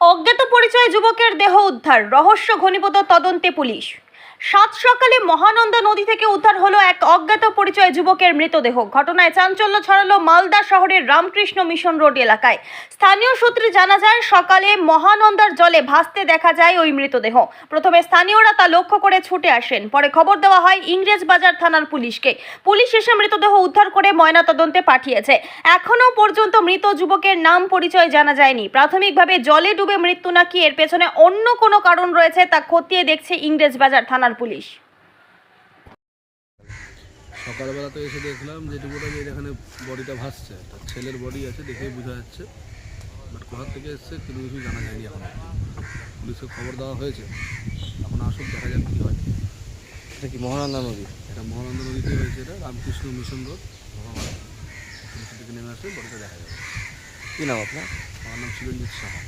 অজ্ঞাত পরিচয় যুবকের দেহ উদ্ধার। রহস্য ঘনীভূত তদন্তে পুলিশ। সাত সকালে মহানন্দা নদী থেকে উদ্ধার হলো এক অজ্ঞাত পরিচয় যুবকের মৃতদেহ। ঘটনায় চাঞ্চল্য ছড়ালো মালদা শহরের রামকৃষ্ণ মিশন রোড এলাকায়। স্থানীয় সূত্রে জানা যায়, সকালে মহানন্দার জলে ভাসতে দেখা যায় ওই মৃতদেহ। প্রথমে স্থানীয়রা তা লক্ষ্য করে ছুটে আসেন। পরে খবর দেওয়া হয় ইংরেজ বাজার থানার পুলিশকে। পুলিশ এসে মৃতদেহ উদ্ধার করে ময়নাতদন্তে পাঠিয়েছে। এখনও পর্যন্ত মৃত যুবকের নাম পরিচয় জানা যায়নি। প্রাথমিকভাবে জলে ডুবে মৃত্যু নাকি এর পেছনে অন্য কোনো কারণ রয়েছে তা খতিয়ে দেখছে ইংরেজ বাজার থানার পুলিশ। সকালবেলা তো এসে দেখলাম যেটুকুটা যে এখানে বডিটা ভাসছে। তার ছেলের বডি আছে দেখেই বোঝা যাচ্ছে। বাট কোথার থেকে এসছে কোনো কিছু জানা যায়নি এখন। পুলিশকে খবর দেওয়া হয়েছে। এখন আসুক দেখা যাক কী হয়। এটা কি মহানন্দা নদী? এটা মহানন্দ নদীতে হয়েছে এটা রামকৃষ্ণ মিশন রোড। ভগবান পুলিশ থেকে নেমে আসলে বডিটা দেখা যাবে। কী নাম আপনার? আমার নাম শিবরঞ্জিত সাহা।